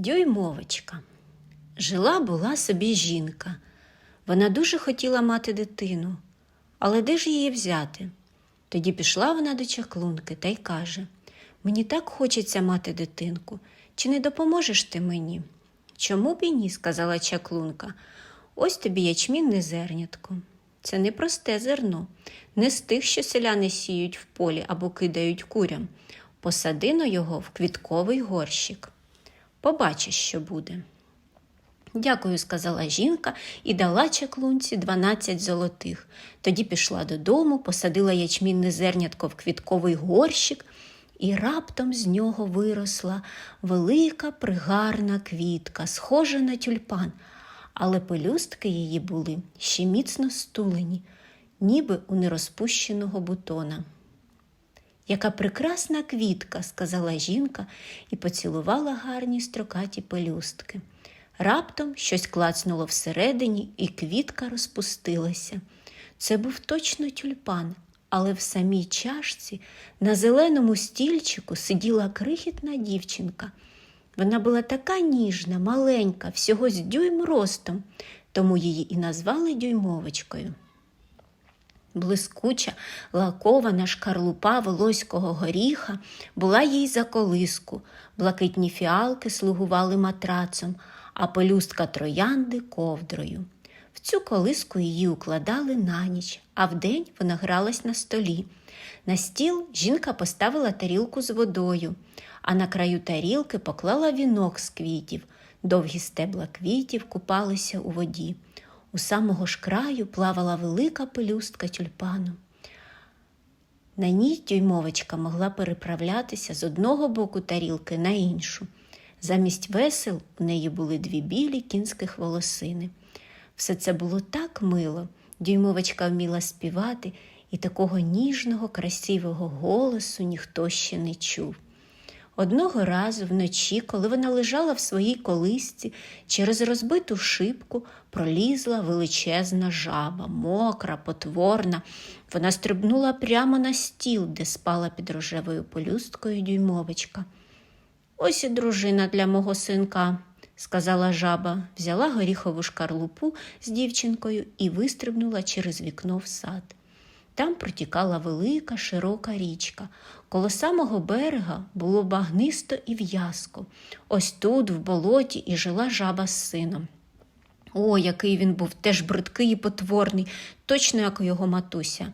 Дюймовочка. Жила була собі жінка. Вона дуже хотіла мати дитину, але де ж її взяти? Тоді пішла вона до чаклунки та й каже: Мені так хочеться мати дитинку. Чи не допоможеш ти мені? Чому б і ні? сказала чаклунка. Ось тобі ячмінне зернятко. Це не просте зерно, не з тих, що селяни сіють в полі або кидають курям. Посадино його в квітковий горщик. Побачиш, що буде. Дякую, сказала жінка і дала чаклунці 12 золотих. Тоді пішла додому, посадила ячмінне зернятко в квітковий горщик, і раптом з нього виросла велика пригарна квітка, схожа на тюльпан, але пелюстки її були ще міцно стулені, ніби у нерозпущеного бутона. Яка прекрасна квітка, сказала жінка і поцілувала гарні строкаті пелюстки. Раптом щось клацнуло всередині, і квітка розпустилася. Це був точно тюльпан, але в самій чашці на зеленому стільчику сиділа крихітна дівчинка. Вона була така ніжна, маленька, всього з дюйм ростом, тому її і назвали дюймовочкою. Блискуча, лакована шкарлупа волоського горіха була їй за колиску, блакитні фіалки слугували матрацом, а пелюстка троянди ковдрою. В цю колиску її укладали на ніч, а вдень вона гралась на столі. На стіл жінка поставила тарілку з водою, а на краю тарілки поклала вінок з квітів. Довгі стебла квітів купалися у воді. У самого ж краю плавала велика пелюстка тюльпану. На ній дюймовочка могла переправлятися з одного боку тарілки на іншу. Замість весел у неї були дві білі кінських волосини. Все це було так мило. Дюймовочка вміла співати, і такого ніжного, красивого голосу ніхто ще не чув. Одного разу вночі, коли вона лежала в своїй колисці, через розбиту шибку пролізла величезна жаба, мокра, потворна. Вона стрибнула прямо на стіл, де спала під рожевою полюсткою дюймовочка. Ось і дружина для мого синка, сказала жаба, взяла горіхову шкарлупу з дівчинкою і вистрибнула через вікно в сад. Там протікала велика широка річка. Коло самого берега було багнисто і в'язко. Ось тут, в болоті, і жила жаба з сином. О, який він був теж бридкий і потворний, точно як його матуся.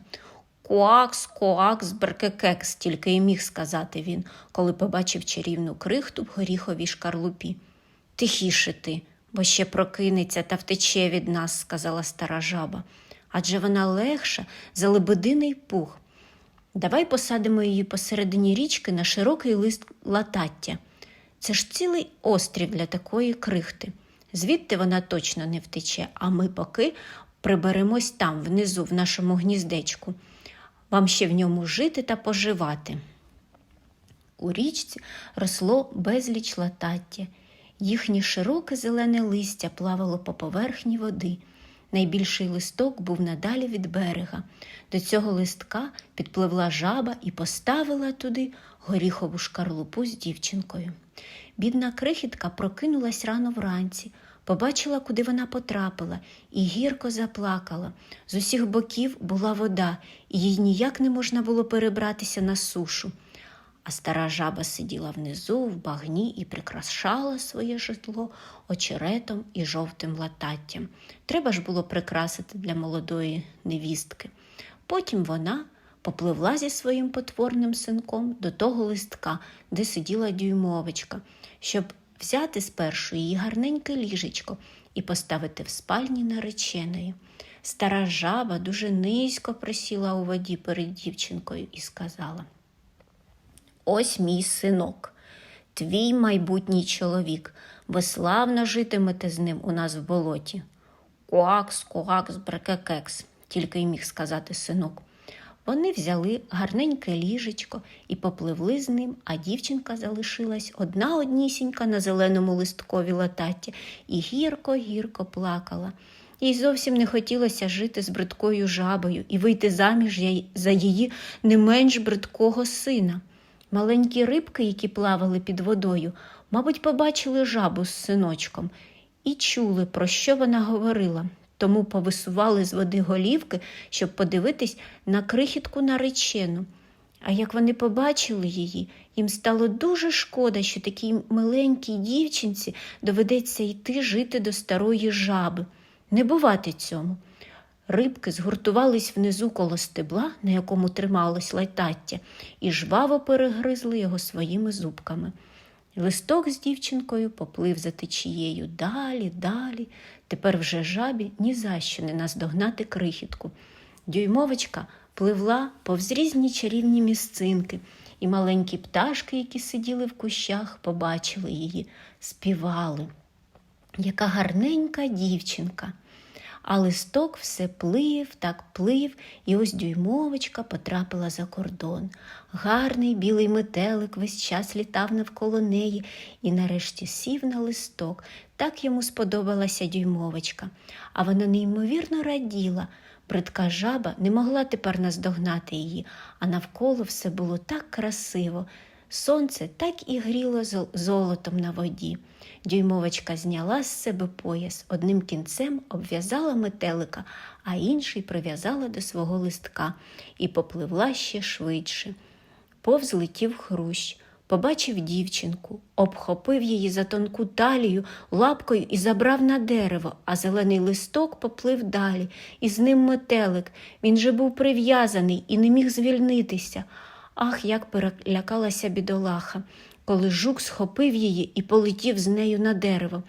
Коакс, коакс, беркекекс, тільки й міг сказати він, коли побачив чарівну крихту в горіховій шкарлупі. Тихіше ти, бо ще прокинеться та втече від нас, сказала стара жаба. Адже вона легша за лебединий пух. Давай посадимо її посередині річки на широкий лист латаття. Це ж цілий острів для такої крихти. Звідти вона точно не втече, а ми поки приберемось там, внизу, в нашому гніздечку. Вам ще в ньому жити та поживати. У річці росло безліч латаття. Їхнє широке зелене листя плавало по поверхні води. Найбільший листок був надалі від берега. До цього листка підпливла жаба і поставила туди горіхову шкарлупу з дівчинкою. Бідна крихітка прокинулась рано вранці, побачила, куди вона потрапила, і гірко заплакала. З усіх боків була вода, і їй ніяк не можна було перебратися на сушу. А стара жаба сиділа внизу в багні і прикрашала своє житло очеретом і жовтим лататтям. Треба ж було прикрасити для молодої невістки. Потім вона попливла зі своїм потворним синком до того листка, де сиділа дюймовочка, щоб взяти спершу її гарненьке ліжечко і поставити в спальні нареченої. Стара жаба дуже низько присіла у воді перед дівчинкою і сказала Ось мій синок, твій майбутній чоловік. Ви славно житимете з ним у нас в болоті. Коакс, коакс, брекекекс, тільки й міг сказати синок. Вони взяли гарненьке ліжечко і попливли з ним, а дівчинка залишилась одна однісінька на зеленому листкові латаття і гірко-гірко плакала. Їй зовсім не хотілося жити з бридкою жабою і вийти заміж за її не менш бридкого сина. Маленькі рибки, які плавали під водою, Мабуть, побачили жабу з синочком і чули, про що вона говорила, тому повисували з води голівки, щоб подивитись на крихітку наречену. А як вони побачили її, їм стало дуже шкода, що такій миленькій дівчинці доведеться йти жити до старої жаби. Не бувати цьому. Рибки згуртувались внизу коло стебла, на якому трималось лайтаття, і жваво перегризли його своїми зубками. Листок з дівчинкою поплив за течією далі, далі. Тепер вже жабі ні за що не наздогнати крихітку. Дюймовочка пливла повз різні чарівні місцинки, і маленькі пташки, які сиділи в кущах, побачили її, співали. Яка гарненька дівчинка. А листок все плив, так плив, і ось дюймовочка потрапила за кордон. Гарний білий метелик весь час літав навколо неї і нарешті сів на листок. Так йому сподобалася дюймовочка, а вона неймовірно раділа. Бридка жаба не могла тепер наздогнати її, а навколо все було так красиво. Сонце так і гріло золотом на воді. Дюймовочка зняла з себе пояс, одним кінцем обв'язала метелика, а інший прив'язала до свого листка і попливла ще швидше. Повз летів хрущ, побачив дівчинку, обхопив її за тонку талію лапкою і забрав на дерево, а зелений листок поплив далі, і з ним метелик. Він же був прив'язаний і не міг звільнитися. Ах, як перелякалася бідолаха, коли жук схопив її і полетів з нею на дерево.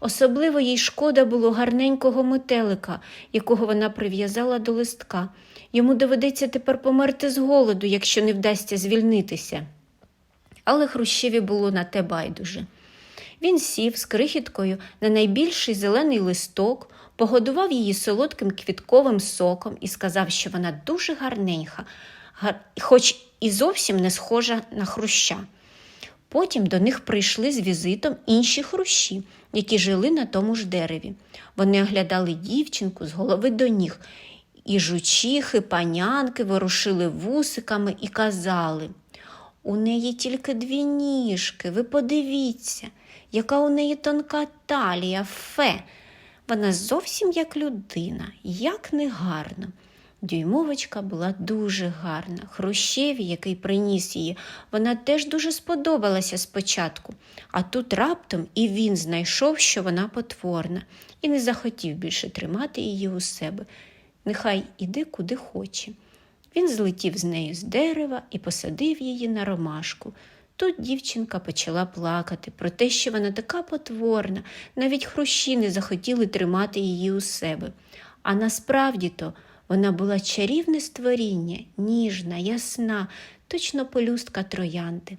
Особливо їй шкода було гарненького метелика, якого вона прив'язала до листка. Йому доведеться тепер померти з голоду, якщо не вдасться звільнитися. Але Хрущеві було на те байдуже. Він сів з крихіткою на найбільший зелений листок, погодував її солодким квітковим соком і сказав, що вона дуже гарненька, хоч і зовсім не схожа на хруща. Потім до них прийшли з візитом інші хрущі, які жили на тому ж дереві. Вони оглядали дівчинку з голови до ніг, і жучихи, панянки ворушили вусиками і казали у неї тільки дві ніжки, ви подивіться, яка у неї тонка талія, фе. Вона зовсім як людина, як негарно. Дюймовочка була дуже гарна. Хрущеві, який приніс її, вона теж дуже сподобалася спочатку, а тут раптом і він знайшов, що вона потворна, і не захотів більше тримати її у себе. Нехай іде куди хоче. Він злетів з нею з дерева і посадив її на ромашку. Тут дівчинка почала плакати про те, що вона така потворна, навіть хрущі не захотіли тримати її у себе. А насправді то вона була чарівне створіння, ніжна, ясна, точно полюстка троянди.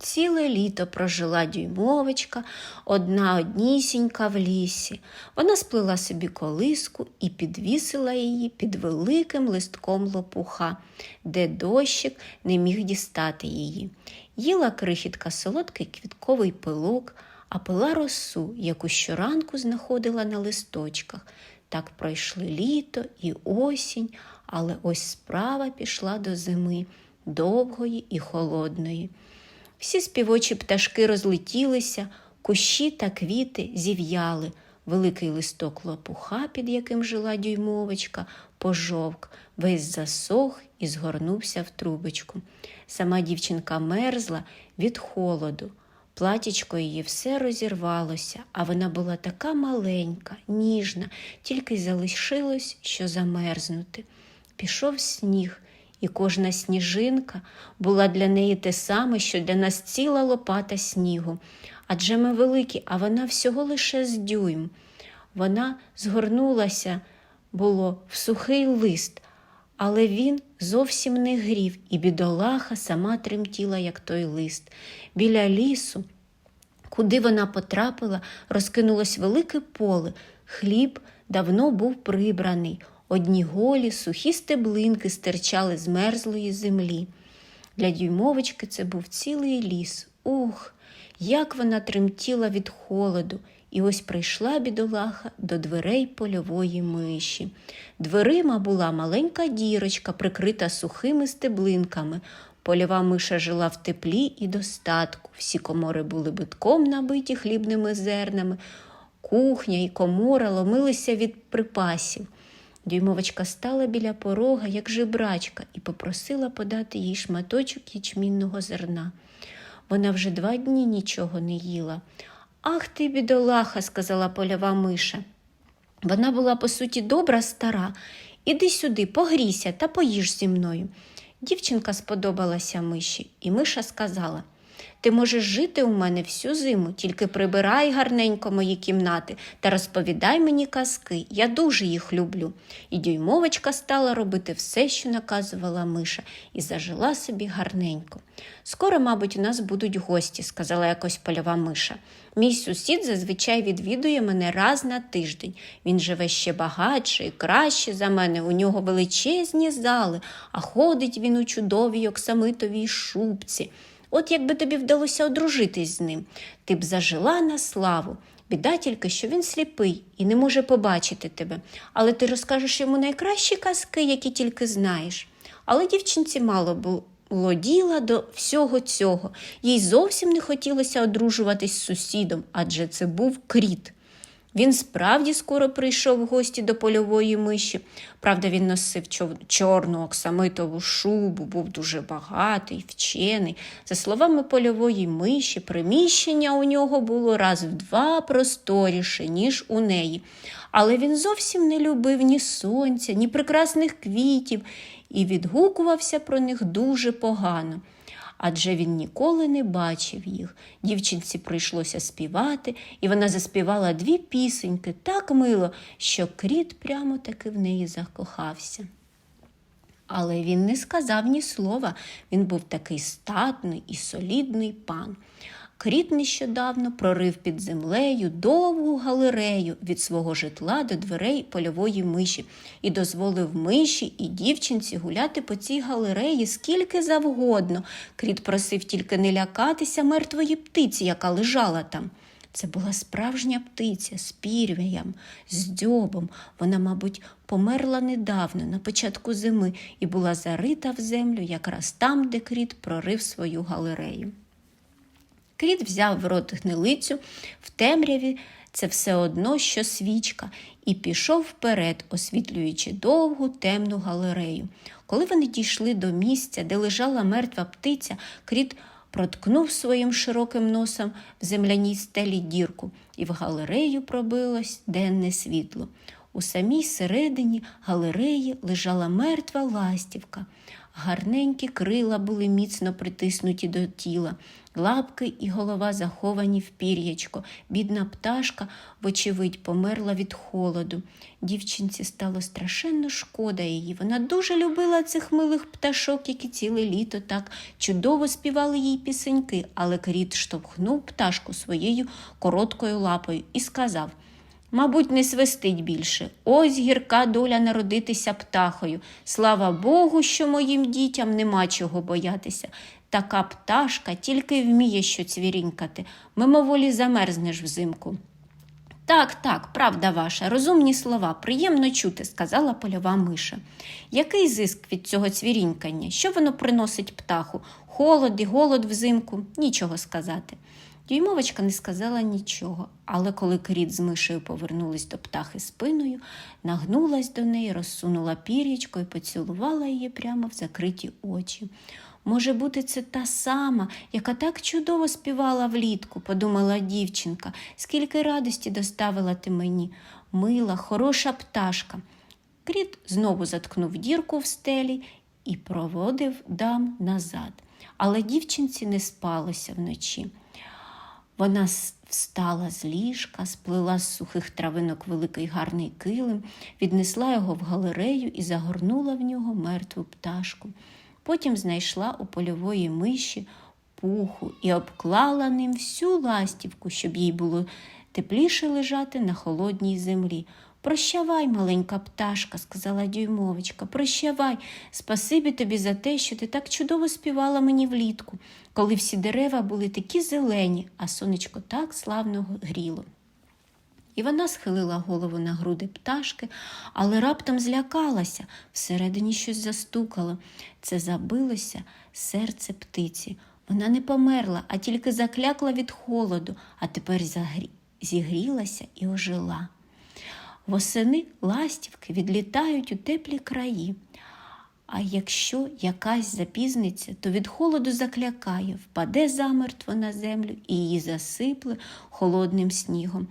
Ціле літо прожила дюймовочка, одна однісінька в лісі. Вона сплила собі колиску і підвісила її під великим листком лопуха, де дощик не міг дістати її. Їла крихітка солодкий квітковий пилок, а пила росу, яку щоранку знаходила на листочках. Так пройшли літо і осінь, але ось справа пішла до зими, довгої і холодної. Всі співочі пташки розлетілися, кущі та квіти зів'яли. Великий листок лопуха, під яким жила дюймовочка, пожовк, весь засох і згорнувся в трубочку. Сама дівчинка мерзла від холоду. Платічко її все розірвалося, а вона була така маленька, ніжна, тільки й залишилось, що замерзнути. Пішов сніг, і кожна сніжинка була для неї те саме, що для нас ціла лопата снігу. Адже ми великі, а вона всього лише з дюйм. Вона згорнулася, було, в сухий лист, але він зовсім не грів, і бідолаха сама тремтіла, як той лист. Біля лісу, куди вона потрапила, розкинулось велике поле. Хліб давно був прибраний. Одні голі, сухі стеблинки стирчали з мерзлої землі. Для дюймовочки це був цілий ліс. Ух, як вона тремтіла від холоду, і ось прийшла бідолаха до дверей польової миші. Дверима була маленька дірочка, прикрита сухими стеблинками. Польова миша жила в теплі і достатку. Всі комори були битком набиті хлібними зернами. Кухня і комора ломилися від припасів. Дюймовочка стала біля порога, як жебрачка, і попросила подати їй шматочок ячмінного зерна. Вона вже два дні нічого не їла. Ах ти, бідолаха, сказала польова миша. Вона була, по суті, добра стара. Іди сюди, погрійся та поїж зі мною. Дівчинка сподобалася миші, і миша сказала Ти можеш жити у мене всю зиму, тільки прибирай гарненько мої кімнати та розповідай мені казки. Я дуже їх люблю. І дюймовочка стала робити все, що наказувала миша, і зажила собі гарненько. Скоро, мабуть, у нас будуть гості, сказала якось польова миша. Мій сусід зазвичай відвідує мене раз на тиждень. Він живе ще багатше і краще за мене. У нього величезні зали, а ходить він у чудовій оксамитовій шубці. От якби тобі вдалося одружитись з ним, ти б зажила на славу. Біда тільки, що він сліпий і не може побачити тебе, але ти розкажеш йому найкращі казки, які тільки знаєш. Але дівчинці мало було діла до всього цього. Їй зовсім не хотілося одружуватись з сусідом, адже це був кріт. Він справді скоро прийшов в гості до польової миші. Правда, він носив чорну оксамитову шубу, був дуже багатий, вчений. За словами польової миші, приміщення у нього було раз в два просторіше, ніж у неї. Але він зовсім не любив ні сонця, ні прекрасних квітів і відгукувався про них дуже погано адже він ніколи не бачив їх. Дівчинці прийшлося співати, і вона заспівала дві пісеньки так мило, що кріт прямо таки в неї закохався. Але він не сказав ні слова, він був такий статний і солідний пан. Кріт нещодавно прорив під землею довгу галерею від свого житла до дверей польової миші і дозволив миші і дівчинці гуляти по цій галереї скільки завгодно. Кріт просив тільки не лякатися мертвої птиці, яка лежала там. Це була справжня птиця з пірвіям, з дьобом. Вона, мабуть, померла недавно, на початку зими, і була зарита в землю якраз там, де кріт прорив свою галерею. Кріт взяв в рот гнилицю в темряві це все одно, що свічка, і пішов вперед, освітлюючи довгу темну галерею. Коли вони дійшли до місця, де лежала мертва птиця, кріт проткнув своїм широким носом в земляній стелі дірку, і в галерею пробилось денне світло. У самій середині галереї лежала мертва ластівка. Гарненькі крила були міцно притиснуті до тіла, лапки і голова заховані в пір'ячко. Бідна пташка, вочевидь, померла від холоду. Дівчинці стало страшенно шкода її. Вона дуже любила цих милих пташок, які ціле літо так чудово співали їй пісеньки, але кріт штовхнув пташку своєю короткою лапою і сказав Мабуть, не свистить більше. Ось гірка доля народитися птахою. Слава Богу, що моїм дітям нема чого боятися. Така пташка тільки вміє що цвірінькати, мимоволі замерзнеш взимку. Так, так, правда ваша, розумні слова, приємно чути, сказала польова миша. Який зиск від цього цвірінькання? Що воно приносить птаху? Холод і голод взимку? Нічого сказати. Дюймовочка не сказала нічого, але коли кріт з мишею повернулись до птахи спиною, нагнулась до неї, розсунула пір'ячко і поцілувала її прямо в закриті очі. Може бути, це та сама, яка так чудово співала влітку, подумала дівчинка, скільки радості доставила ти мені, мила, хороша пташка. Кріт знову заткнув дірку в стелі і проводив дам назад. Але дівчинці не спалося вночі. Вона встала з ліжка, сплила з сухих травинок великий гарний килим, віднесла його в галерею і загорнула в нього мертву пташку. Потім знайшла у польової миші пуху і обклала ним всю ластівку, щоб їй було тепліше лежати на холодній землі. Прощавай, маленька пташка, сказала дюймовочка, прощавай, спасибі тобі за те, що ти так чудово співала мені влітку, коли всі дерева були такі зелені, а сонечко так славно гріло. І вона схилила голову на груди пташки, але раптом злякалася, всередині щось застукало. Це забилося серце птиці. Вона не померла, а тільки заклякла від холоду, а тепер загрі... зігрілася і ожила. Восени ластівки відлітають у теплі краї. А якщо якась запізниться, то від холоду заклякає, впаде замертво на землю і її засипле холодним снігом.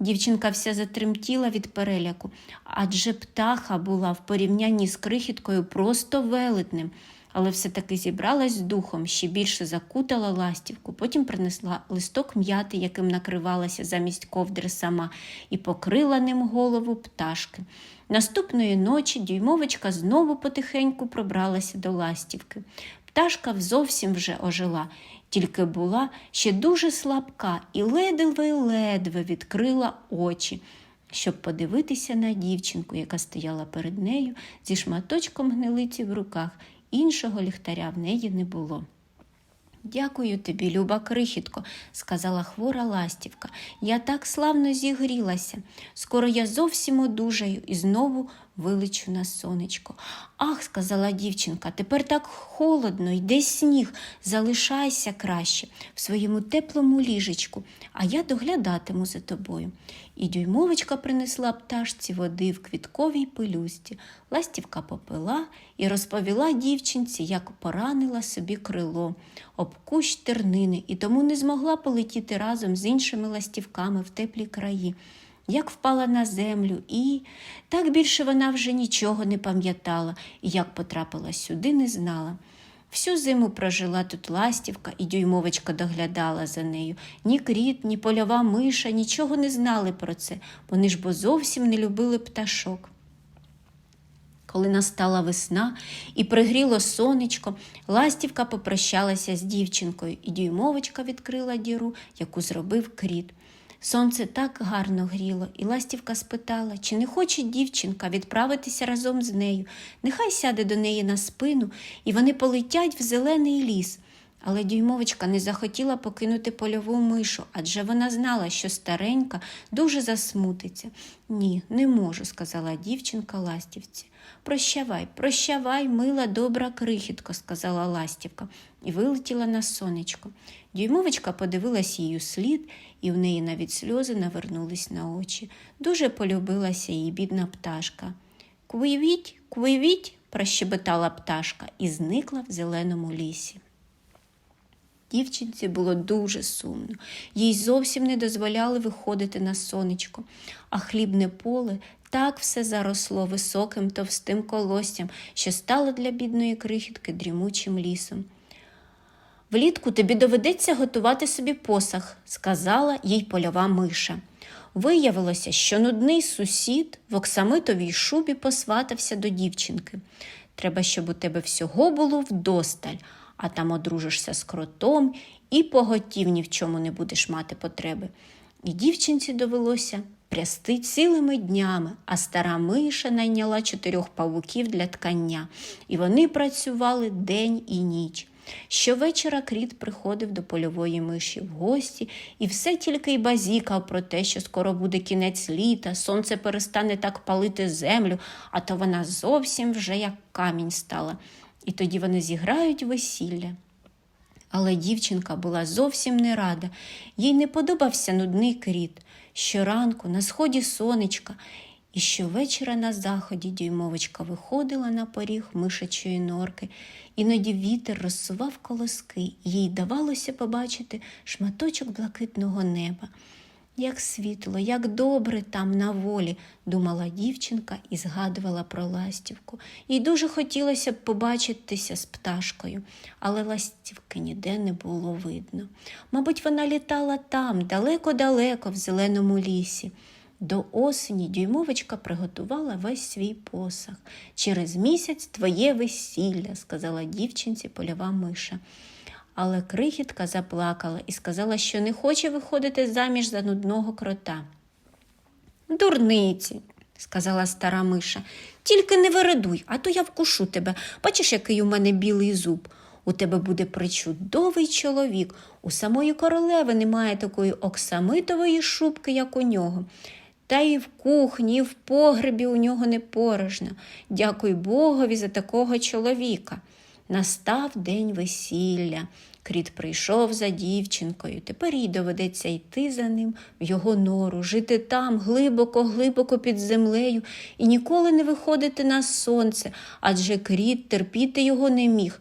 Дівчинка вся затремтіла від переляку, адже птаха була в порівнянні з крихіткою просто велетним, але все-таки зібралась з духом, ще більше закутала ластівку, потім принесла листок м'яти, яким накривалася замість ковдри сама, і покрила ним голову пташки. Наступної ночі дюймовочка знову потихеньку пробралася до ластівки. Пташка зовсім вже ожила, тільки була ще дуже слабка і ледве-ледве відкрила очі, щоб подивитися на дівчинку, яка стояла перед нею зі шматочком гнилиці в руках. Іншого ліхтаря в неї не було. Дякую тобі, люба крихітко, сказала хвора ластівка. Я так славно зігрілася. Скоро я зовсім одужаю і знову вилечу на сонечко. Ах, сказала дівчинка, тепер так холодно, йде сніг, залишайся краще в своєму теплому ліжечку, а я доглядатиму за тобою. І дюймовочка принесла пташці води в квітковій пилюсті. Ластівка попила і розповіла дівчинці, як поранила собі крило об кущ тернини і тому не змогла полетіти разом з іншими ластівками в теплі краї. Як впала на землю, і так більше вона вже нічого не пам'ятала і як потрапила сюди, не знала. Всю зиму прожила тут ластівка, і дюймовочка доглядала за нею. Ні кріт, ні польова миша нічого не знали про це. Вони ж бо зовсім не любили пташок. Коли настала весна і пригріло сонечко, ластівка попрощалася з дівчинкою, і дюймовочка відкрила діру, яку зробив кріт. Сонце так гарно гріло, і ластівка спитала, чи не хоче дівчинка відправитися разом з нею. Нехай сяде до неї на спину, і вони полетять в зелений ліс. Але дюймовочка не захотіла покинути польову мишу, адже вона знала, що старенька дуже засмутиться. Ні, не можу, сказала дівчинка ластівці. Прощавай, прощавай, мила, добра крихітко, сказала ластівка і вилетіла на сонечко. Дюймовочка подивилась її слід, і в неї навіть сльози навернулись на очі. Дуже полюбилася їй бідна пташка. Квивіть, квивіть, прощебетала пташка і зникла в зеленому лісі. Дівчинці було дуже сумно, їй зовсім не дозволяли виходити на сонечко, а хлібне поле так все заросло високим товстим колоссям, що стало для бідної крихітки дрімучим лісом. Влітку тобі доведеться готувати собі посах, сказала їй польова миша. Виявилося, що нудний сусід в оксамитовій шубі посватався до дівчинки. Треба, щоб у тебе всього було вдосталь, а там одружишся з кротом і поготів ні в чому не будеш мати потреби. І дівчинці довелося прясти цілими днями, а стара миша найняла чотирьох павуків для ткання, і вони працювали день і ніч. Щовечора кріт приходив до польової миші в гості і все тільки й базікав про те, що скоро буде кінець літа, сонце перестане так палити землю, а то вона зовсім вже як камінь стала. І тоді вони зіграють весілля. Але дівчинка була зовсім не рада, їй не подобався нудний кріт. Щоранку на сході сонечка, і щовечора на заході дюймовочка виходила на поріг мишачої норки, іноді вітер розсував колоски, їй давалося побачити шматочок блакитного неба. Як світло, як добре там на волі, думала дівчинка і згадувала про ластівку. Їй дуже хотілося б побачитися з пташкою, але ластівки ніде не було видно. Мабуть, вона літала там, далеко-далеко, в зеленому лісі. До осені дюймовочка приготувала весь свій посах. Через місяць твоє весілля, сказала дівчинці польова миша. Але крихітка заплакала і сказала, що не хоче виходити заміж за нудного крота. Дурниці, сказала стара миша, тільки не вирадуй, а то я вкушу тебе. Бачиш, який у мене білий зуб. У тебе буде причудовий чоловік. У самої королеви немає такої оксамитової шубки, як у нього. Та і в кухні, і в погребі у нього не порожньо. Дякуй Богові за такого чоловіка. Настав день весілля. Кріт прийшов за дівчинкою. Тепер їй доведеться йти за ним в його нору, жити там, глибоко, глибоко під землею, і ніколи не виходити на сонце, адже кріт терпіти його не міг.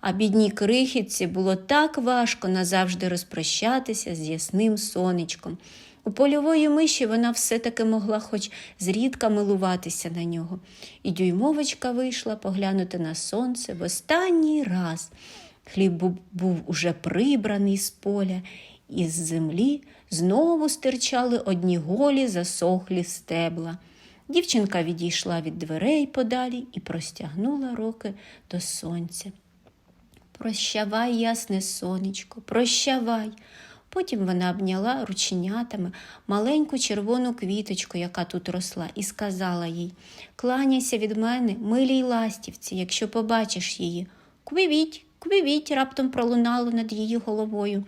А бідній крихітці було так важко назавжди розпрощатися з ясним сонечком. У польової миші вона все-таки могла хоч зрідка милуватися на нього. І дюймовочка вийшла поглянути на сонце в останній раз. Хліб був, уже прибраний з поля, і з землі знову стирчали одні голі засохлі стебла. Дівчинка відійшла від дверей подалі і простягнула руки до сонця. Прощавай, ясне сонечко, прощавай. Потім вона обняла рученятами маленьку червону квіточку, яка тут росла, і сказала їй Кланяйся від мене, милій ластівці, якщо побачиш її. Квивіть, квівіть, раптом пролунало над її головою.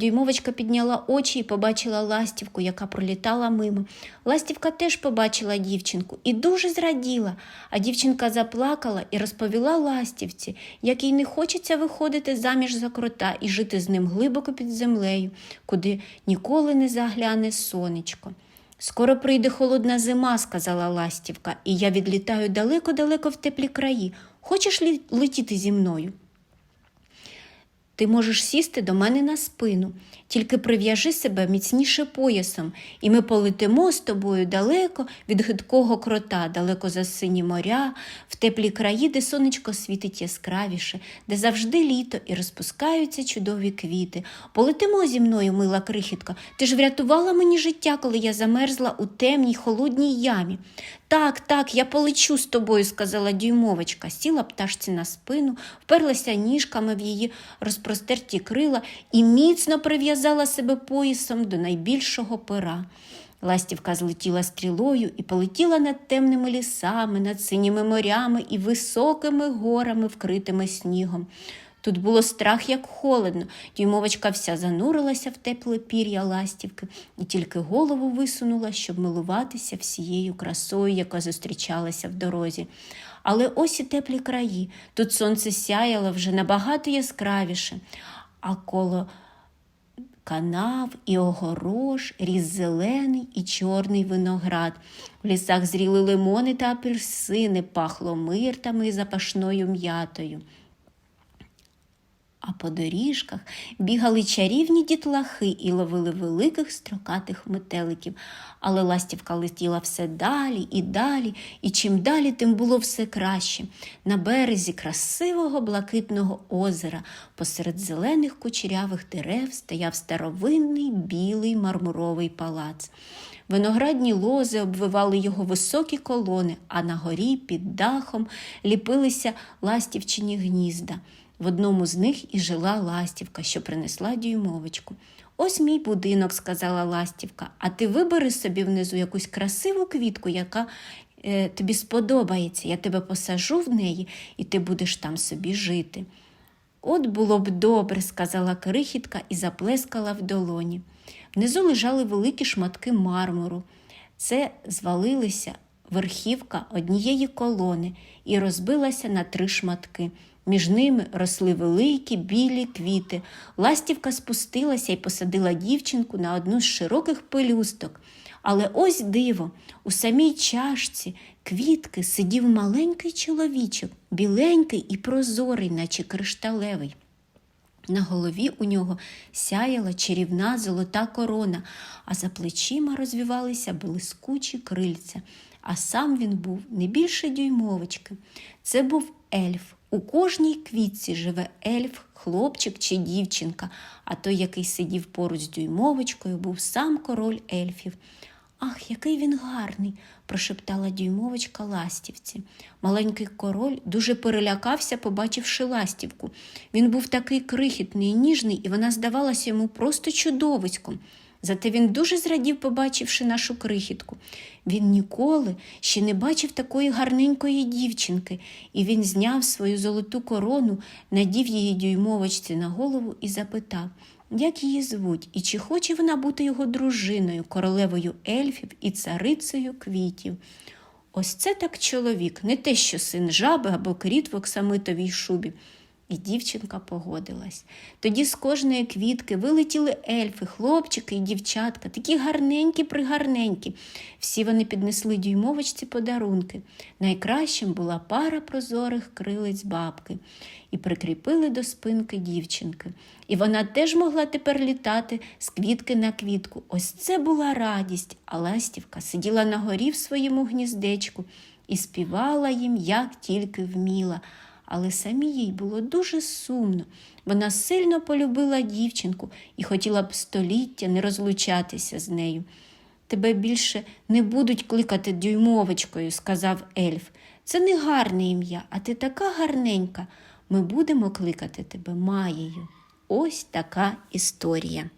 Дюймовочка підняла очі і побачила ластівку, яка пролітала мимо. Ластівка теж побачила дівчинку і дуже зраділа, а дівчинка заплакала і розповіла ластівці, як їй не хочеться виходити заміж за крота і жити з ним глибоко під землею, куди ніколи не загляне сонечко. Скоро прийде холодна зима, сказала ластівка, і я відлітаю далеко-далеко в теплі краї. Хочеш летіти зі мною? Ти можеш сісти до мене на спину, тільки прив'яжи себе міцніше поясом, і ми полетимо з тобою далеко від гидкого крота, далеко за сині моря, в теплі краї, де сонечко світить яскравіше, де завжди літо і розпускаються чудові квіти. Полетимо зі мною, мила крихітка. Ти ж врятувала мені життя, коли я замерзла у темній холодній ямі. Так, так, я полечу з тобою, сказала дюймовочка, сіла пташці на спину, вперлася ніжками в її розпростерті крила і міцно прив'язала себе поясом до найбільшого пера. Ластівка злетіла стрілою і полетіла над темними лісами, над синіми морями і високими горами, вкритими снігом. Тут було страх, як холодно. Дюймовочка вся занурилася в тепле пір'я ластівки і тільки голову висунула, щоб милуватися всією красою, яка зустрічалася в дорозі. Але ось і теплі краї. Тут сонце сяяло вже набагато яскравіше, а коло канав і огорож, ріс зелений і чорний виноград. В лісах зріли лимони та апельсини, пахло миртами і запашною м'ятою. А по доріжках бігали чарівні дітлахи і ловили великих строкатих метеликів. Але ластівка летіла все далі і далі, і чим далі, тим було все краще. На березі красивого блакитного озера, посеред зелених кучерявих дерев, стояв старовинний білий мармуровий палац. Виноградні лози обвивали його високі колони, а на горі під дахом ліпилися ластівчині гнізда. В одному з них і жила ластівка, що принесла дюймовочку. Ось мій будинок, сказала ластівка, а ти вибери собі внизу якусь красиву квітку, яка е, тобі сподобається. Я тебе посажу в неї, і ти будеш там собі жити. От було б добре, сказала крихітка і заплескала в долоні. Внизу лежали великі шматки мармуру. Це звалилися верхівка однієї колони і розбилася на три шматки. Між ними росли великі білі квіти. Ластівка спустилася і посадила дівчинку на одну з широких пелюсток. Але ось диво, у самій чашці квітки сидів маленький чоловічок, біленький і прозорий, наче кришталевий. На голові у нього сяяла чарівна золота корона, а за плечима розвівалися блискучі крильця. А сам він був не більше дюймовочки. Це був ельф. У кожній квітці живе ельф, хлопчик чи дівчинка, а той, який сидів поруч з дюймовочкою, був сам король ельфів. Ах, який він гарний, прошептала дюймовочка ластівці. Маленький король дуже перелякався, побачивши ластівку. Він був такий крихітний і ніжний, і вона здавалася йому просто чудовиськом. Зате він дуже зрадів, побачивши нашу крихітку. Він ніколи ще не бачив такої гарненької дівчинки, і він зняв свою золоту корону, надів її дюймовочці на голову і запитав як її звуть, і чи хоче вона бути його дружиною, королевою ельфів і царицею квітів. Ось це так чоловік, не те, що син жаби або кріт в оксамитовій шубі. І дівчинка погодилась. Тоді з кожної квітки вилетіли ельфи, хлопчики і дівчатка, такі гарненькі пригарненькі. Всі вони піднесли дюймовочці подарунки. Найкращим була пара прозорих крилиць бабки і прикріпили до спинки дівчинки. І вона теж могла тепер літати з квітки на квітку. Ось це була радість, а ластівка сиділа на горі в своєму гніздечку і співала їм, як тільки вміла але самі їй було дуже сумно. Вона сильно полюбила дівчинку і хотіла б століття не розлучатися з нею. Тебе більше не будуть кликати дюймовочкою, сказав ельф. Це не гарне ім'я, а ти така гарненька. Ми будемо кликати тебе Маєю. Ось така історія.